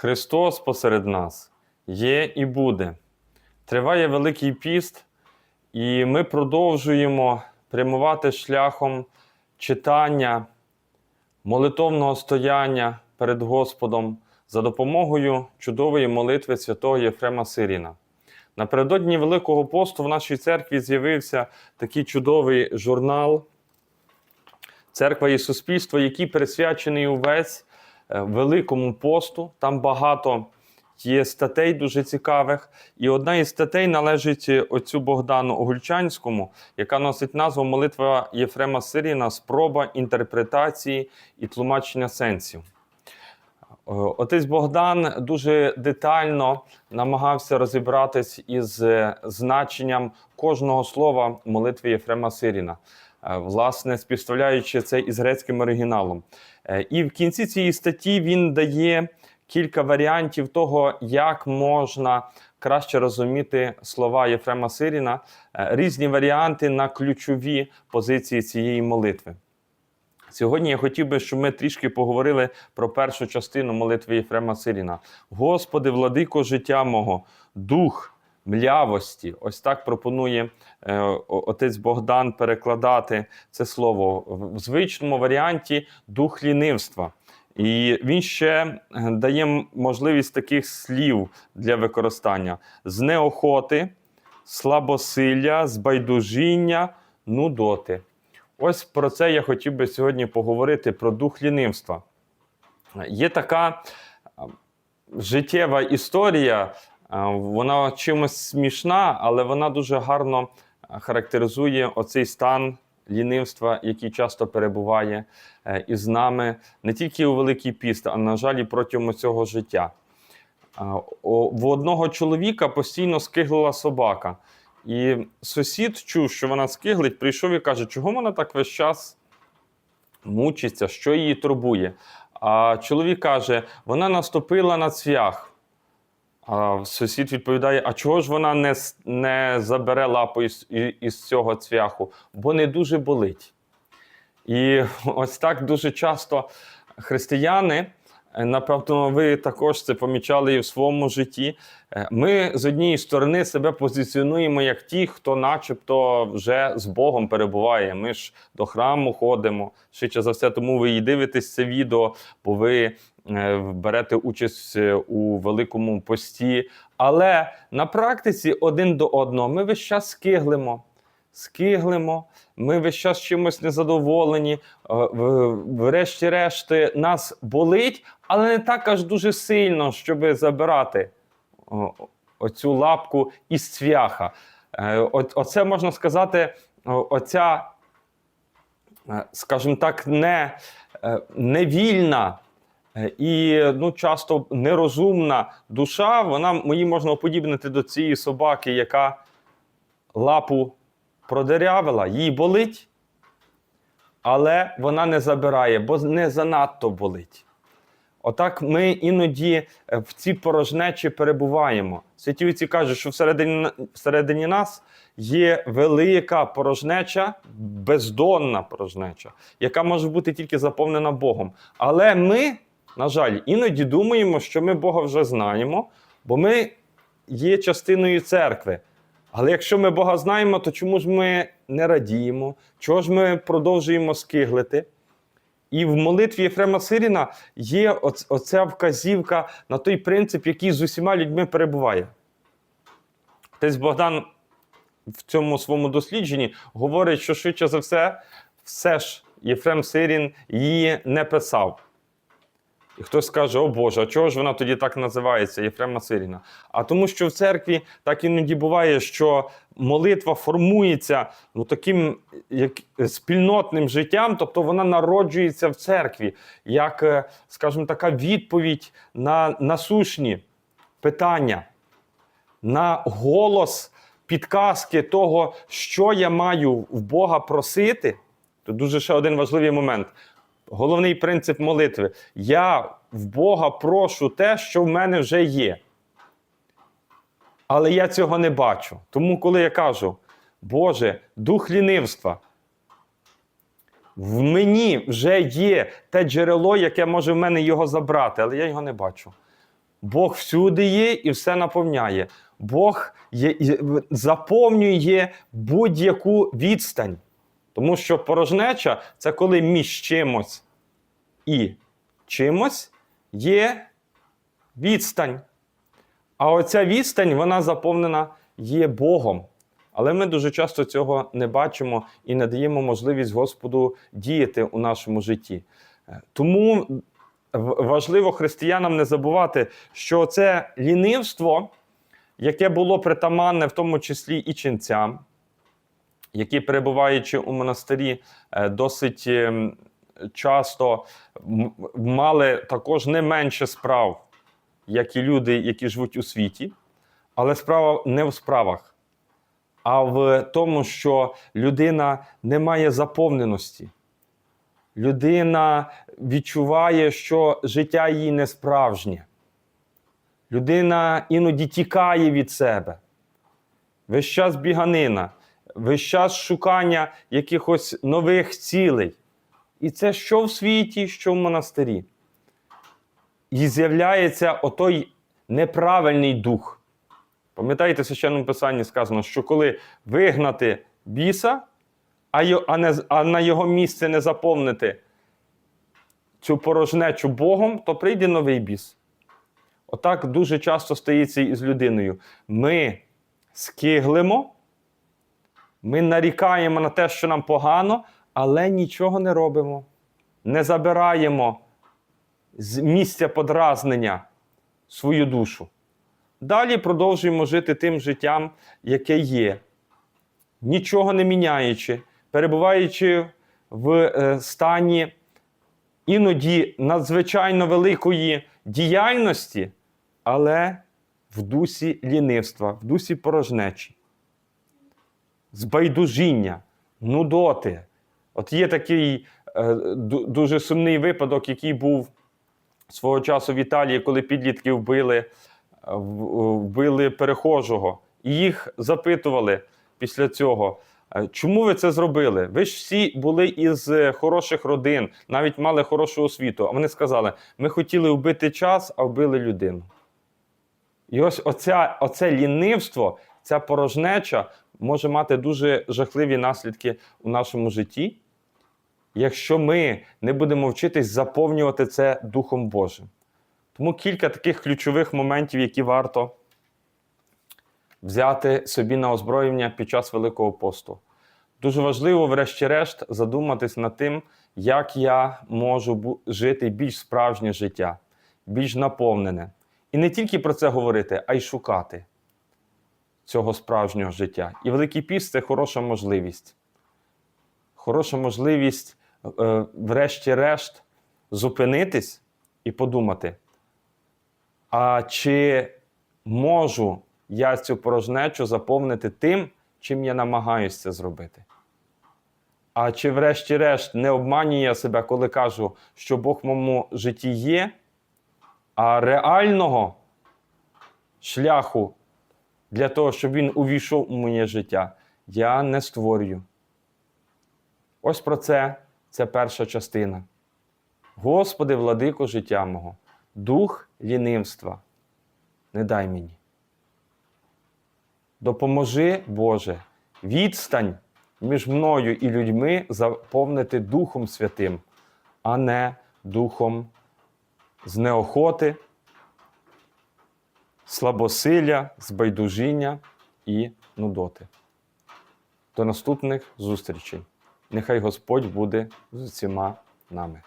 Христос посеред нас є і буде. Триває Великий піст, і ми продовжуємо прямувати шляхом читання, молитовного стояння перед Господом за допомогою чудової молитви святого Єфрема Сиріна. Напередодні Великого посту в нашій церкві з'явився такий чудовий журнал Церква і суспільство, який присвячений увесь Великому посту. Там багато є статей дуже цікавих. І одна із статей належить е, отцю Богдану Огульчанському, яка носить назву Молитва Єфрема Сиріна Спроба інтерпретації і тлумачення сенсів. Е, Отець Богдан дуже детально намагався розібратись із е, значенням кожного слова молитви Єфрема Сиріна, е, власне, співставляючи це із грецьким оригіналом. Е, І в кінці цієї статті він дає кілька варіантів того, як можна краще розуміти слова Єфрема Сиріна, е, різні варіанти на ключові позиції цієї молитви. Сьогодні я хотів би, щоб ми трішки поговорили про першу частину молитви Єфрема Сиріна. Господи, владико життя мого, дух млявості. Ось так пропонує е, отець Богдан перекладати це слово в звичному варіанті дух лінивства. І він ще е, дає можливість таких слів для використання: з неохоти, слабосилля, збайдужіння, нудоти. Ось про це я хотів би сьогодні поговорити про дух лінивства. Є така життєва історія, вона чимось смішна, але вона дуже гарно характеризує оцей стан лінивства, який часто перебуває е, із нами не тільки у Великий Піст, а на жаль, і протягом цього життя. В одного чоловіка постійно скиглила собака. І сусід чув, що вона скиглить, прийшов і каже, чого вона так весь час мучиться, що її турбує. А чоловік каже, вона наступила на цвях. А сусід відповідає: а чого ж вона не, не забере лапу із, із цього цвяху? Бо не дуже болить. І ось так дуже часто християни, е, напевно, ви також це помічали і в своєму житті. е, Ми з однієї сторони себе позиціонуємо як ті, хто, начебто, вже з Богом перебуває. Ми ж до храму ходимо. Швидше за все, тому ви і дивитесь це відео, бо ви берете участь е, у великому пості. Але на практиці один до одного ми весь час скиглимо. Скиглимо, ми весь час чимось незадоволені. е, Врешті-решти нас болить, але не так аж дуже сильно, щоб забирати оцю лапку із цвяха. Е, Оце можна сказати, оця, е, скажімо так, не, е, невільна е, і ну, часто нерозумна душа, вона її можна уподібнити до цієї собаки, яка лапу продерявила, їй болить, але вона не забирає, бо не занадто болить. Отак ми іноді е, в ці порожнечі перебуваємо. Святі отці кажуть, що всередині, всередині нас є велика порожнеча, бездонна порожнеча, яка може бути тільки заповнена Богом. Але ми, на жаль, іноді думаємо, що ми Бога вже знаємо, бо ми є частиною церкви. Але якщо ми Бога знаємо, то чому ж ми не радіємо? Чого ж ми продовжуємо скиглити? І в молитві Єфрема Сиріна є оця вказівка на той принцип, який з усіма людьми перебуває. Отець Богдан в цьому своєму дослідженні говорить, що швидше за все, все ж Єфрем Сирін її не писав. І хтось скаже, о Боже, а чого ж вона тоді так називається, Єфрема Сиріна? А тому, що в церкві так іноді буває, що молитва формується ну, таким як, спільнотним життям, тобто вона народжується в церкві, як, е, скажімо, така відповідь на насущні питання, на голос підказки того, що я маю в Бога просити. Тут дуже ще один важливий момент. Головний принцип молитви. Я в Бога прошу те, що в мене вже є. Але я цього не бачу. Тому, коли я кажу, Боже, дух лінивства, в мені вже є те джерело, яке може в мене його забрати, але я його не бачу. Бог всюди є і все наповняє. Бог є, заповнює будь-яку відстань. Тому що порожнеча це коли між чимось і чимось є відстань. А оця відстань, вона заповнена є Богом. Але ми дуже часто цього не бачимо і не даємо можливість Господу діяти у нашому житті. Е, Тому важливо християнам не забувати, що це лінивство, яке було притаманне в тому числі і ченцям, які, перебуваючи у монастирі, е, досить ем, часто мали також не менше справ, як і люди, які живуть у світі. Але справа не в справах, а в тому, що людина не має заповненості. Людина відчуває, що життя її не справжнє. Людина іноді тікає від себе. Весь час біганина, весь час шукання якихось нових цілей. І це що в світі, що в монастирі. І з'являється отой неправильний дух. Пам'ятаєте, в священному писанні сказано, що коли вигнати біса, а, а, не, а на його місце не заповнити цю порожнечу Богом, то прийде новий біс. Отак дуже часто стається і з людиною. Ми скиглимо, ми нарікаємо на те, що нам погано, але нічого не робимо. Не забираємо з місця подразнення свою душу. Далі продовжуємо жити тим життям, яке є, нічого не міняючи, перебуваючи в е, стані іноді надзвичайно великої діяльності, але в дусі лінивства, в дусі порожнечі, збайдужіння, нудоти. От є такий е, дуже сумний випадок, який був свого часу в Італії, коли підлітки вбили, е, вбили перехожого. І їх запитували після цього. «Е, Чому ви це зробили? Ви ж всі були із е, хороших родин, навіть мали хорошу освіту. А вони сказали: ми хотіли вбити час, а вбили людину. І ось оця, оце лінивство, ця порожнеча може мати дуже жахливі наслідки у нашому житті, якщо ми не будемо вчитись заповнювати це Духом Божим. Тому кілька таких ключових моментів, які варто взяти собі на озброєння під час Великого посту. Дуже важливо, врешті-решт, задуматись над тим, як я можу жити більш справжнє життя, більш наповнене. І не тільки про це говорити, а й шукати цього справжнього життя. І Великий піст це хороша можливість. Хороша можливість, е, врешті-решт, зупинитись і подумати, а чи можу я цю порожнечу заповнити тим, чим я намагаюся це зробити? А чи, врешті-решт, не обманюю я себе, коли кажу, що Бог в моєму житті є, а реального шляху для того, щоб він увійшов у моє життя, я не створюю. Ось про це це перша частина. Господи, владико життя мого, дух лінивства, не дай мені. Допоможи, Боже, відстань між мною і людьми заповнити Духом Святим, а не духом з неохоти, слабосилля, збайдужіння і нудоти. До наступних зустрічей. Нехай Господь буде з усіма нами.